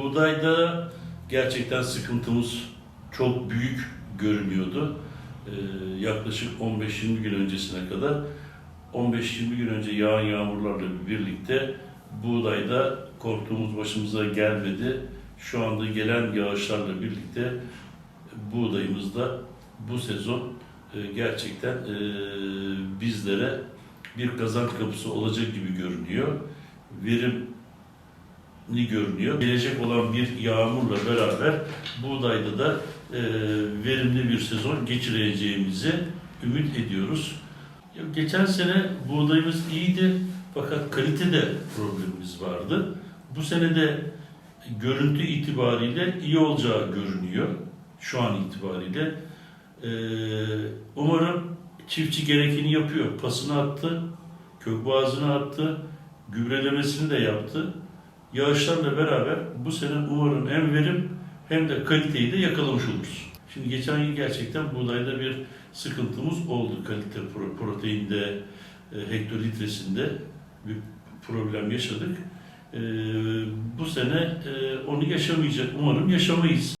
buğdayda gerçekten sıkıntımız çok büyük görünüyordu. Ee, yaklaşık 15-20 gün öncesine kadar 15-20 gün önce yağan yağmurlarla birlikte buğdayda korktuğumuz başımıza gelmedi. Şu anda gelen yağışlarla birlikte buğdayımızda bu sezon e, gerçekten e, bizlere bir kazanç kapısı olacak gibi görünüyor. Verimli görünüyor. Gelecek olan bir yağmurla beraber buğdayda da e, verimli bir sezon geçireceğimizi ümit ediyoruz. Ya Geçen sene buğdayımız iyiydi fakat kalitede problemimiz vardı. Bu sene de görüntü itibariyle iyi olacağı görünüyor şu an itibariyle. Ee, umarım çiftçi gerekeni yapıyor. Pasını attı, kök boğazını attı, gübrelemesini de yaptı. Yağışlarla beraber bu sene umarım hem verim hem de kaliteyi de yakalamış oluruz. Şimdi geçen yıl gerçekten buğdayda bir sıkıntımız oldu. Kalite pro- proteinde, e, hektolitresinde bir problem yaşadık. Ee, bu sene e, onu yaşamayacak. Umarım yaşamayız.